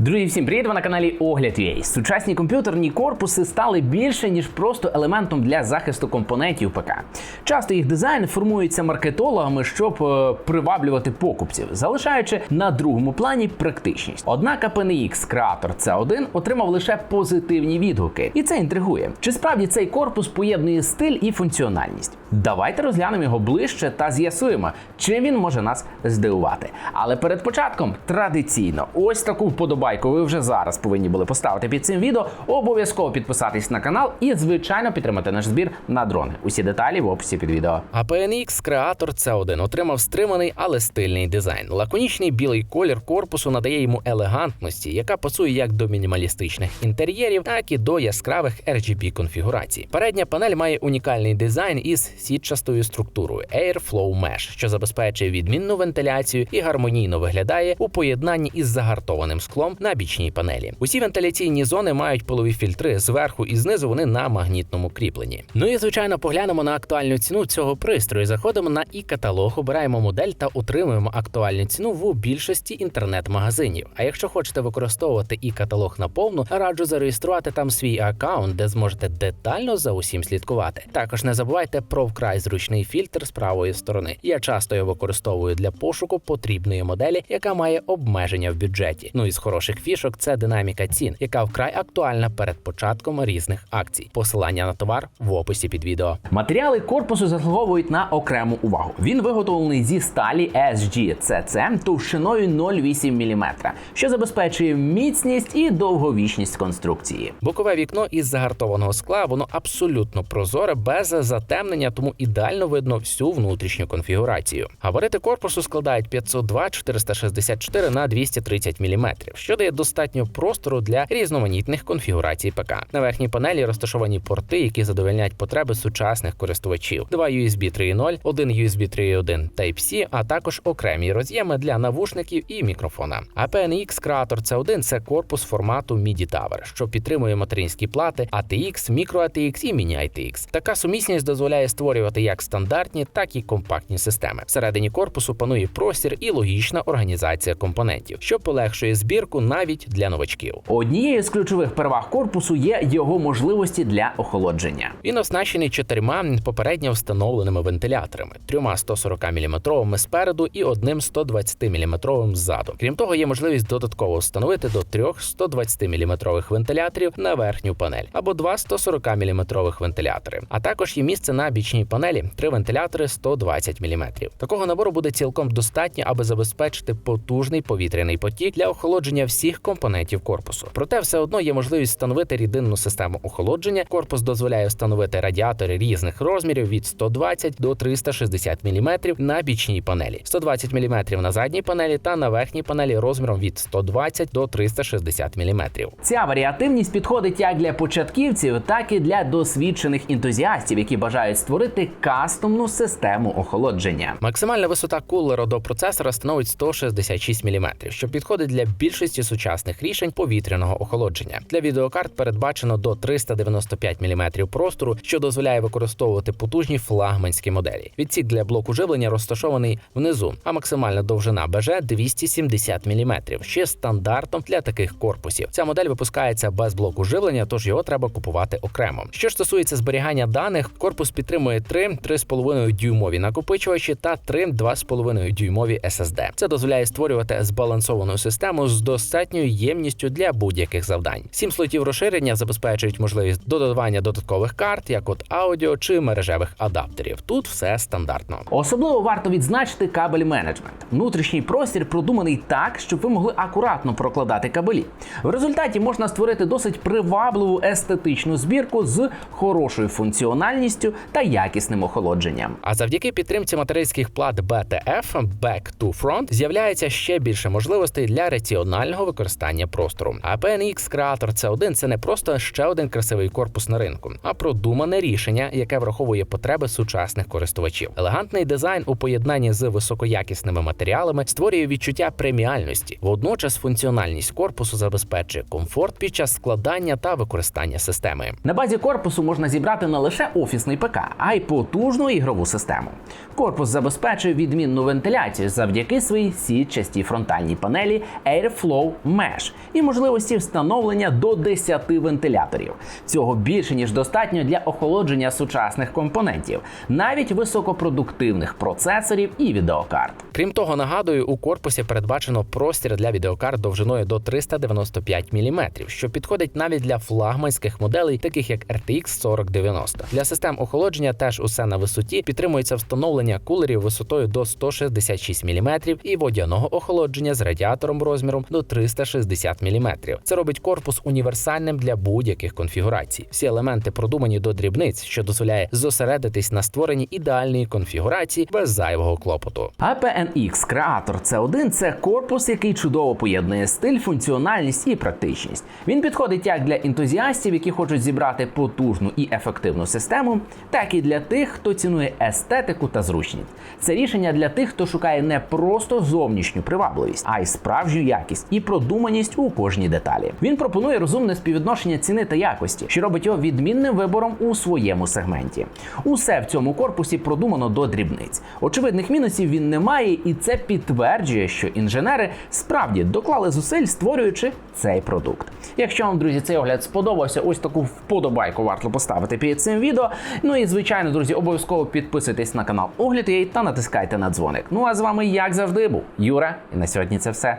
Друзі, всім привіт! Ви на каналі Огляд UA. Сучасні комп'ютерні корпуси стали більше ніж просто елементом для захисту компонентів ПК. Часто їх дизайн формується маркетологами, щоб е, приваблювати покупців, залишаючи на другому плані практичність. Однак APNX Creator C1 отримав лише позитивні відгуки, і це інтригує. Чи справді цей корпус поєднує стиль і функціональність? Давайте розглянемо його ближче та з'ясуємо, чим він може нас здивувати. Але перед початком традиційно, ось таку вподобайку ви вже зараз повинні були поставити під цим відео. Обов'язково підписатись на канал і, звичайно, підтримати наш збір на дрони. Усі деталі в описі під відео. APNX Creator C1 отримав стриманий, але стильний дизайн. Лаконічний білий колір корпусу надає йому елегантності, яка пасує як до мінімалістичних інтер'єрів, так і до яскравих RGB конфігурацій. Передня панель має унікальний дизайн із сітчастою структурою Airflow Mesh, що забезпечує відмінну вентиляцію і гармонійно виглядає у поєднанні із загартованим склом на бічній панелі. Усі вентиляційні зони мають полові фільтри зверху і знизу вони на магнітному кріпленні. Ну і звичайно, поглянемо на актуальну ціну цього пристрою. Заходимо на і каталог, обираємо модель та утримуємо актуальну ціну в більшості інтернет-магазинів. А якщо хочете використовувати і каталог наповну, раджу зареєструвати там свій аккаунт, де зможете детально за усім слідкувати. Також не забувайте про вкрай зручний фільтр з правої сторони. Я часто його використовую для пошуку потрібної моделі, яка має обмеження в бюджеті. Ну і з хороших фішок це динаміка цін, яка вкрай актуальна перед початком різних акцій. Посилання на товар в описі під відео. Матеріали корпусу заслуговують на окрему увагу. Він виготовлений зі сталі SGCC товщиною 0,8 мм, що забезпечує міцність і довговічність конструкції. Бокове вікно із загартованого скла, воно абсолютно прозоре, без затемнення, тому ідеально видно всю внутрішню конфігурацію. Габарити корпусу складають 502 464 на 230 мм, що дає достатньо простору для різноманітних конфігурацій ПК. На верхній панелі розташовані порти, які задовольняють потреби сучасних користувачів: два USB 3.0, один USB 3.1 Type-C, а також окремі роз'єми для навушників і мікрофона. APNX Creator C1 – це корпус формату MIDI Tower, що підтримує материнські плати ATX, Micro ATX і Mini ATX. Така сумісність дозволяє створювати як стандартні, так і компактні системи. Всередині корпусу панує простір і логічна організація компонентів, що полегшує збірку навіть для новачків. Однією з ключових переваг корпусу є його можливості для охолодження. Він оснащений чотирма попередньо встановленими вентиляторами: трьома 140 мм спереду і одним 120 мм ззаду. Крім того, є можливість додатково встановити до трьох 120 мм вентиляторів на верхню панель або два 140 мм вентилятори. А також є місце на бічній панелі три вентилятори 120 мм. Такого набору буде цілком достатньо, аби забезпечити потужний повітряний потік для охолодження всіх компонентів корпусу. Проте все одно є можливість встановити рідинну систему охолодження. Корпус дозволяє встановити радіатори різних розмірів від 120 до 360 мм на бічній панелі, 120 мм на задній панелі та на верхній панелі розміром від 120 до 360 мм. Ця варіативність підходить як для початківців, так і для досвідчених ентузіастів, які бажають створити кастомну систему охолодження. Максимальна висота кулера до процесора становить 166 мм, що підходить для більшості сучасних рішень повітряного охолодження. Для відеокарт передбачено до 395 мм простору, що дозволяє використовувати потужні флагманські моделі. Відсік для блоку живлення розташований внизу, а максимальна довжина БЖ 270 мм, є стандартом для таких корпусів. Ця модель випускається без блоку живлення, тож його треба купувати окремо. Що стосується зберігання даних, корпус підтримує 3 3,5 дюймові накопичувачі та 3 2,5 дюймові SSD. Це дозволяє створювати збалансовану систему з достатньою ємністю для будь-яких завдань. Сім слотів розширення забезпечують можливість додавання додаткових карт, як от аудіо чи мережевих адаптерів. Тут все стандартно. Особливо варто відзначити кабель менеджмент. Внутрішній простір продуманий так, щоб ви могли акуратно прокладати кабелі. В результаті можна створити досить привабливу естетичну збірку з хорошою функціональністю та якісним охолодженням. А завдяки підтримці материнських плат BTF Back to Front з'являється ще більше можливостей для раціонального використання простору. А PNX Creator C1 – це не просто ще один красивий корпус на ринку, а продумане рішення, яке враховує потреби сучасних користувачів. Елегантний дизайн у поєднанні з високоякісними матеріалами створює відчуття преміальності. Водночас функціональність корпусу забезпечує комфорт під час складання та використання системи. На базі корпусу можна зібрати не лише офісний ПК, а а й потужну ігрову систему. Корпус забезпечує відмінну вентиляцію завдяки своїй сітчастій фронтальній панелі Airflow Mesh і можливості встановлення до 10 вентиляторів. Цього більше ніж достатньо для охолодження сучасних компонентів, навіть високопродуктивних процесорів і відеокарт. Крім того, нагадую, у корпусі передбачено простір для відеокарт довжиною до 395 мм, що підходить навіть для флагманських моделей, таких як RTX 4090. Для систем охолодження теж усе на висоті підтримується встановлення кулерів висотою до 166 мм і водяного охолодження з радіатором розміром до 360 мм. Це робить корпус універсальним для будь-яких конфігурацій. Всі елементи продумані до дрібниць, що дозволяє зосередитись на створенні ідеальної конфігурації без зайвого клопоту. APNX Creator C1 – це корпус, який чудово поєднує стиль, функціональність і практичність. Він підходить як для ентузіастів, які хочуть зібрати потужну і ефективну систему, так і для тих, хто цінує естетику та зручність. Це рішення для тих, хто шукає не просто зовнішню привабливість, а й справжню якість і продуманість у кожній деталі. Він пропонує розумне співвідношення ціни та якості, що робить його відмінним вибором у своєму сегменті. Усе в цьому корпусі продумано до дрібниць. Очевидних мінусів він не має, і це підтверджує, що інженери справді доклали зусиль, створюючи цей продукт. Якщо вам, друзі, цей огляд сподобався, ось таку вподобайку варто поставити під цим відео. Ну і звичайно, друзі, обов'язково підписуйтесь на канал Огляд Огляд.ua та натискайте на дзвоник. Ну а з вами, як завжди, був Юра, і на сьогодні це все.